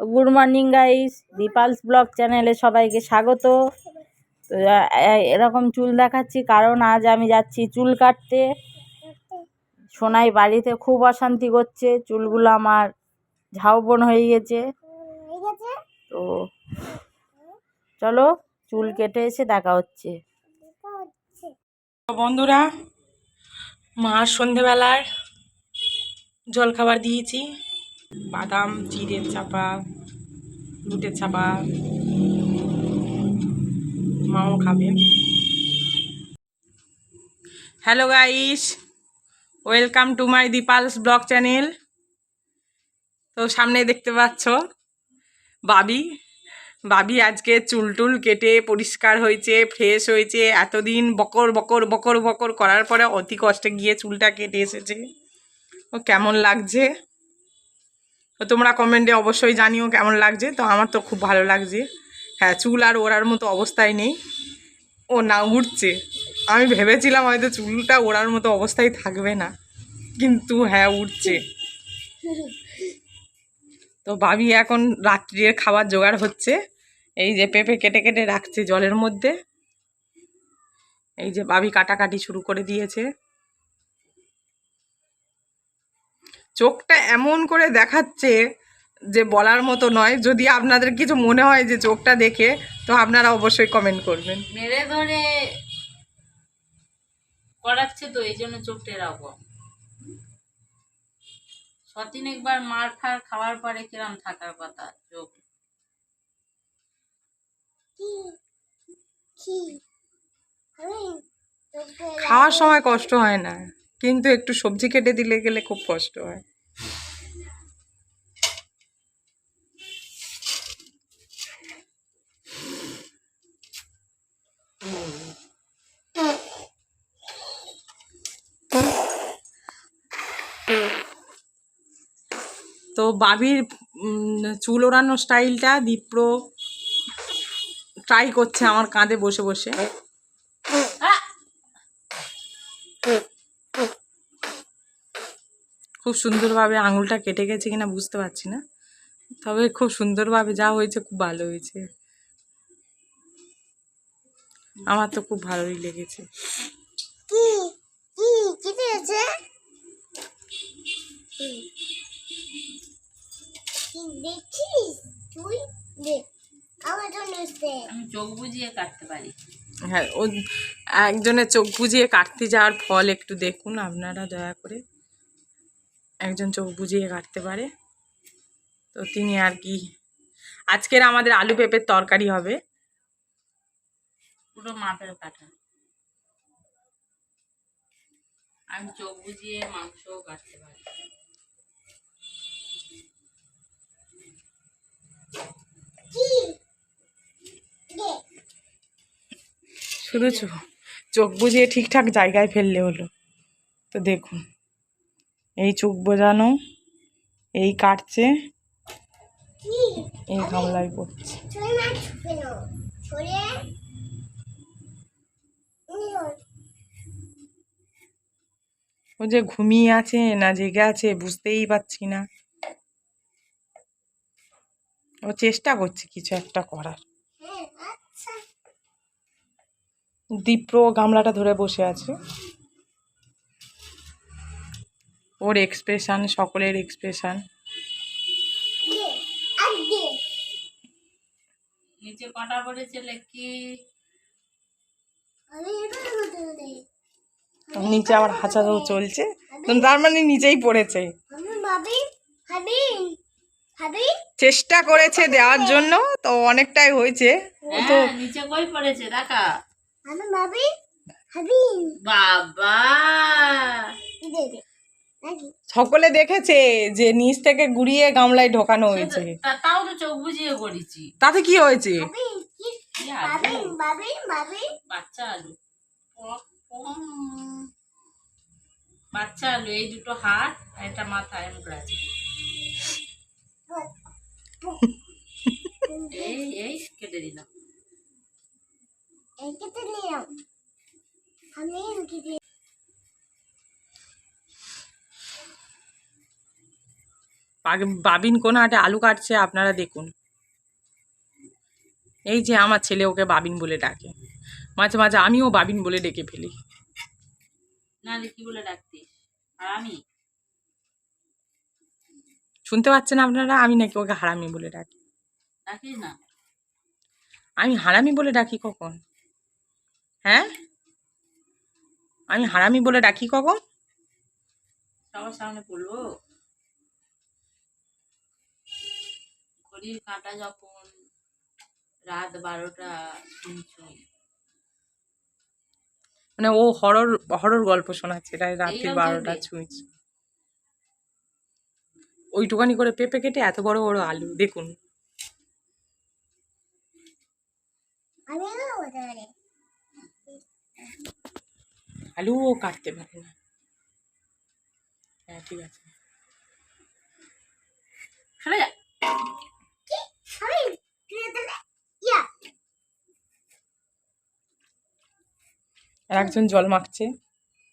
Good morning guys, Dipal's blog চ্যানেলে সবাইকে স্বাগত। তো এরকম চুল দেখাচ্ছি কারণ আজ আমি যাচ্ছি চুল কাটতে। সোনাই বাড়িতে খুব অশান্তি করছে, চুলগুলো আমার ঝাউবন হয়ে গেছে। তো, চলো চুল কেটে এসে দেখা হচ্ছে। বন্ধুরা, মা সন্ধেবেলার জলখাবার দিয়েছি। বাদাম, চিড়ের চাপা দুধের চাপা, মাও খাবেন hello guys welcome to my Dipal's blog channel তো সামনে দেখতে পাচ্ছ, বাবি বাবি আজকে চুল টুল কেটে পরিষ্কার হয়েছে ফ্রেশ হয়েছে। এতদিন বকর বকর বকর বকর করার পরে অতি কষ্টে গিয়ে চুলটা কেটে এসেছে। ও কেমন লাগছে? তো তোমরা কমেন্টে অবশ্যই জানিও কেমন লাগছে। তো আমার তো খুব ভালো লাগছে। হ্যাঁ চুল আর ওড়ার মতো অবস্থায় নেই। ও না উঠছে আমি ভেবেছিলাম হয়তো চুলটা ওড়ার মতো অবস্থায় থাকবে না। কিন্তু হ্যাঁ উঠছে তো ভাবি এখন রাত্রির খাবার জোগাড় হচ্ছে। এই যে পেঁপে কেটে কেটে রাখছে জলের মধ্যে। এই যে ভাবি কাটাকাটি শুরু করে দিয়েছে। চোখটা এমন করে দেখাচ্ছে যে বলার মতো নয়। যদি আপনাদের কিছু মনে হয় যে চোখটা দেখে তো আপনারা অবশ্যই কমেন্ট করবেন। মেরে ধরে করাচ্ছে তো এই জন্য চোখটা এরকম সতিন একবার মার ফার খাওয়ার পরে কিরম থাকার কথা চোখ? খাওয়ার সময় কষ্ট হয় না। কিন্তু একটু সবজি কেটে দিলে গেলে খুব কষ্ট হয়। তো বাবির চুল ওড়ানোর স্টাইলটা দীপ্র ট্রাই করছে আমার কাঁধে বসে বসে। খুব সুন্দরভাবে আঙুলটা কেটে গেছে কিনা বুঝতে পারছি না। তবে খুব সুন্দরভাবে যা হয়েছে খুব ভালো হয়েছে। আমার তো খুব ভালোই লেগেছে। চোখ কাটতে পারি। হ্যাঁ ও একজনের চোখ বুজিয়ে কাটতে যাওয়ার ফল একটু দেখুন আপনারা দয়া করে। একজন চোখ বুজিয়ে কাটতে পারে। তো তিনি আর কি আজকের আমাদের আলু পেঁপের তরকারি হবে। পুরো মাপের কাটা। আমি চোখ বুজিয়ে মাংসও কাটতে পারি। শুধু চোখ চোখ বুজিয়ে ঠিকঠাক জায়গায় ফেললে হলো। তো দেখুন। এই চোখ বোঝানো এই কাটছে এই গামলায় পড়ছে। ও যে ঘুমিয়ে আছে না জেগে আছে বুঝতেই পারছি না। ও চেষ্টা করছে কিছু একটা করার। হ্যাঁ আচ্ছা। দীপ্র গামলাটা ধরে বসে আছে। ওর এক্সপ্রেশন সকলের এক্সপ্রেশন নিচে কাটা পড়েছে কি আবার হাঁচাও চলছে। তো তার মানে নিচেই পড়েছে চেষ্টা করেছে দেওয়ার জন্য তো অনেকটাই হয়েছে। তো হ্যাঁ, নিচে কই পড়েছে? দেখা। আমি ভাবি ভাবি। বাবা! সকলে দেখেছে যে নিচ থেকে গুড়িয়ে গামলায় ঢোকানো হয়েছে। তা- তাও তো চোখ বুজিয়ে করেছি তাতে কি হয়েছে? বাচ্চা আলু। বাচ্চা আলু এই দুটো হাত আর একটা মাথা এমন করে আছে। এই এই কেটে দিলাম। এটাতে নিলাম। আমি এনকে বাবিন কোন হাটে আলু কাটছে আপনারা দেখুন। এই যে আমার ছেলে ওকে বাবিন বলে ডাকে। মাঝে মাঝে আমিও বাবিন বলে ডেকে ফেলি। কি বলে ডাকতিস? আর আমি? শুনতে পাচ্ছেন আপনারা? আমি নাকি ওকে হারামি বলে ডাকি। ডাকিস না? আমি হারামি বলে ডাকি কখন? হ্যাঁ? আমি হারামি বলে ডাকি কখন? সবার সামনে পড়ল ঘড়ির কাঁটা যখন রাত বারোটা ছুঁই ছুঁই মানে ও হরর হরর গল্প শোনাচ্ছে এটা রাত্রি বারোটা? ছুঁই ওইটুকানি করে পেঁপে কেটে এত বড় বড় আলু দেখুন। রে? আলুও কাটতে পারে না। হ্যাঁ ঠিক আছে। আর একজন জল মাখছে।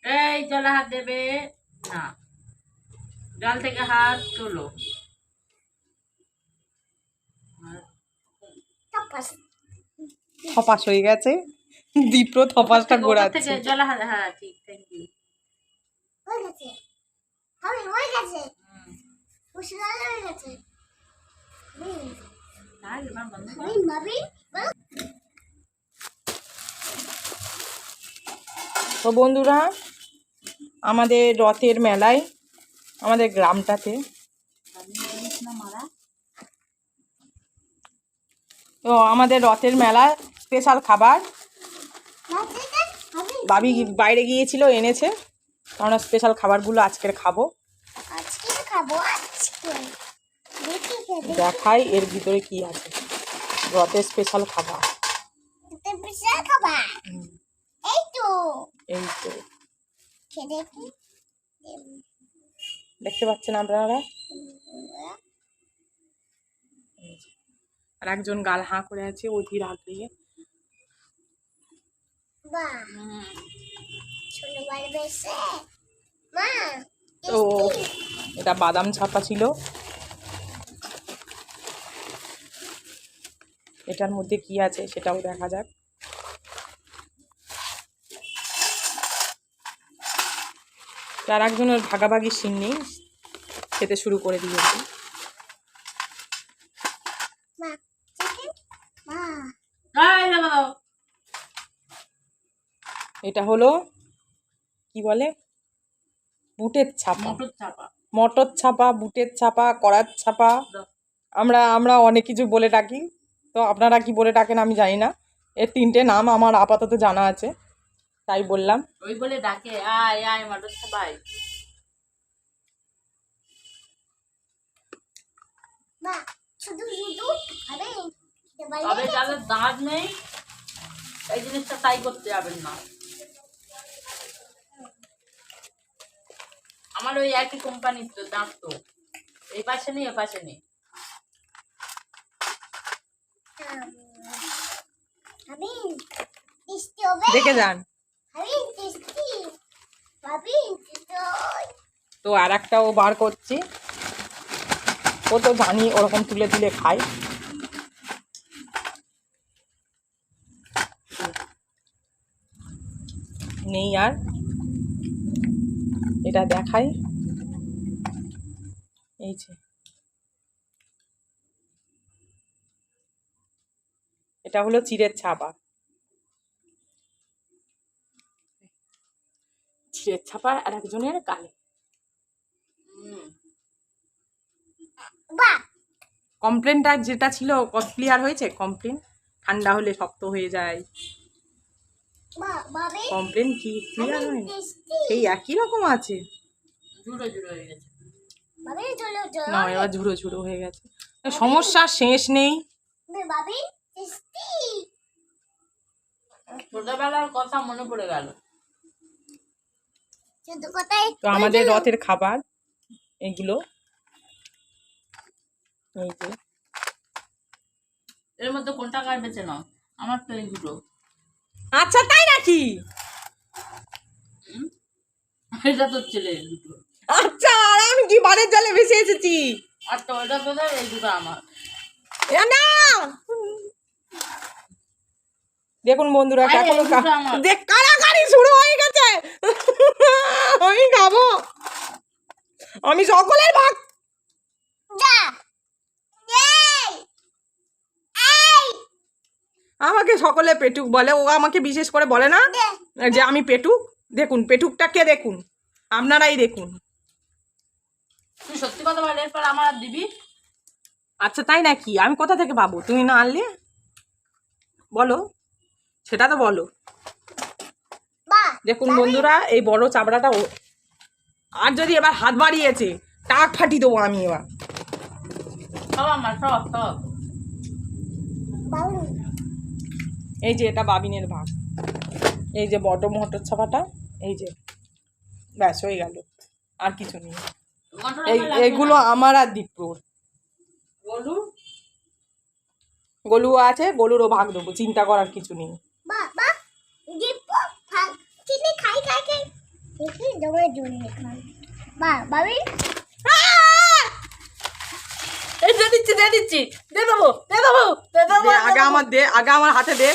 এই জলে হাত দেবে। না। জল থেকে হাত তোলো। থপাস। হয়ে গেছে। দীপ্র থপাসটা থেকে জলে হাত হ্যাঁ ঠিক থ্যাংক ইউ হয়ে গেছে। হয়ে গেছে। হয়ে গেছে। তো বন্ধুরা, আমাদের রথের মেলায়, আমাদের গ্রামটাতে। তো আমাদের রথের মেলায় স্পেশাল খাবার বাবি বাইরে গিয়েছিল, এনেছে। কারণ স্পেশাল খাবারগুলো আজকের খাব আজকে খাব আজকে দেখি খেতে দেখাই এর ভিতরে কি আছে। রথের স্পেশাল খাবার। এই তো। এই তো। দেখতে পাচ্ছেন আপনারা? আর একজন গাল হাঁ করে আছে অধীর আগ্রহে। তো এটা বাদাম ছাপা ছিল। এটার মধ্যে কি আছে সেটাও দেখা যাক। তার একজনের ভাগাভাগি সিন নেই খেতে শুরু করে দিয়েছে। এটা হলো কি বলে? বুটের ছাপা। মোটর ছাপা। বুটের ছাপা করার ছাপা। আমরা আমরা অনেক কিছু বলে ডাকি। তো আপনারা কি বলে ডাকেন আমি জানি না। এর তিনটে নাম আমার আপাতত জানা আছে তাই বললাম। ওই বলে ডাকে আয় আয় মোটর সবাই। তবে যাদের দাঁত নেই এই জিনিসটা তাই করতে যাবেন না। আমার ওই একই কোম্পানির তো দাঁত তো। এই পাশে নেই এ পাশে নেই। দেখে যান। তো আর একটাও বার করছি। ও তো জানি ওরকম তুলে তুলে খায়। নেই আর। এটা দেখাই। এই যে। এটা হলো চিড়ের ছাপা। চিড়ের ছাপা আর একজনের বাহ! কমপ্লেনটা যেটা ছিল ক্লিয়ার হয়েছে? কমপ্লেন ঠান্ডা হলে শক্ত হয়ে যায়। কমপ্লেন কি? ক্লিয়ার হয়নি? সেই একই রকম আছে। হয়ে না এবার ঝুড়ো ঝুড়ো হয়ে গেছে। সমস্যার শেষ নেই। ছোটবেলার কথা মনে পড়ে গেল। তো আমাদের রথের খাবার এগুলো। এই যে। এর মধ্যে কোনটা কার বেছে নাও? আমার তো দুটো। আচ্ছা তাই নাকি? এটা তো ছেলে দুটো। আচ্ছা আর আমি কি বারের জালে ভেসে এসেছি? আচ্ছা ওইটা তোদের এই দুটো আমার। না! দেখুন বন্ধুরা দুটো দেখ কারাকারি শুরু হয়ে গেছে। আমি খাব। আমি সকলের ভাগ আমাকে সকলে পেটুক বলে ও আমাকে বিশেষ করে বলে না যে আমি পেটুক। দেখুন পেটুকটা কে দেখুন আপনারাই দেখুন। তুই সত্যি কথা বলে এরপর আমার আর দিবি? আচ্ছা তাই নাকি? আমি কোথা থেকে পাবো? তুমি না আনলে? বলো। সেটা তো বলো। দেখুন বন্ধুরা এই বড় চাবড়াটা ও আর যদি এবার হাত বাড়িয়েছে টাক ফাটি দেবো আমি এবার। সব আমার সব সব। এই যে এটা বাবিনের ভাগ এই যে বড় মোটর ছাপাটা এই যে। ব্যাস হয়ে গেল। আর কিছু নেই। এই এইগুলো আমার আর দীপ্রর। গলু? গলু আছে গলুরও ভাগ দেবো চিন্তা করার কিছু নেই। বাহ বাহ দীপু ভাগ চিনি খাই খাই খাই। দেখি জমে জুড়ে খান বাহ বাবি। এ দিয়ে দিচ্ছি দে দিচ্ছি। দে দেবো দে দেবো দে দেবো আগে আমার দে আগে আমার হাতে দে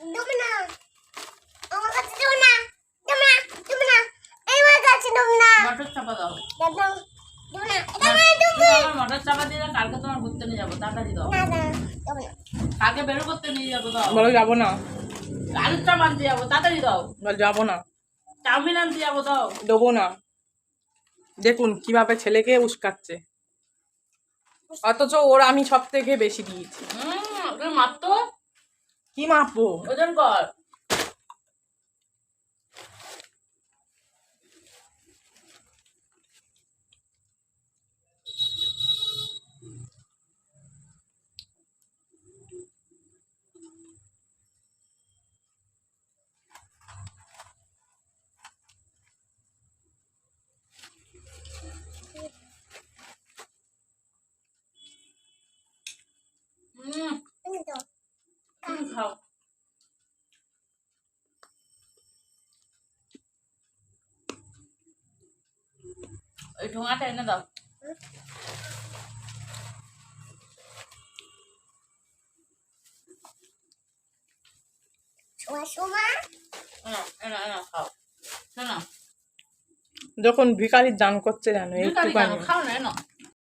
দেবো না আমার কাছে দেবো না দেবো না দেবো না এই আমার কাছে দেবো না মটর চাপা দাও দেবো না দেবো না এটা আমার দেবো তুমি আমার মটর চাপা দিয়ে দাও, কালকে তোমার ঘুরতে নিয়ে যাব তাড়াতাড়ি দাও। না না দেবো না। কালকে বেরো করতে নিয়ে যাব দাও। বলো যাব না। আলুর চাপ আনতে যাব তাড়াতাড়ি দাও। যাব না। চাউমিন আনতে যাব দাও। দেবো না। দেখুন কীভাবে ছেলেকে উস্কাচ্ছে। অথচ ওর আমি সব থেকে বেশি দিয়েছি। হুম তুমি কি মাপবো? ওজন কর হুম তুমি দাও তুমি খাও ওই ঢোঙাটা এনে দাও। যখন ভিকারি দান করছে জানো একটু খাও না এনো।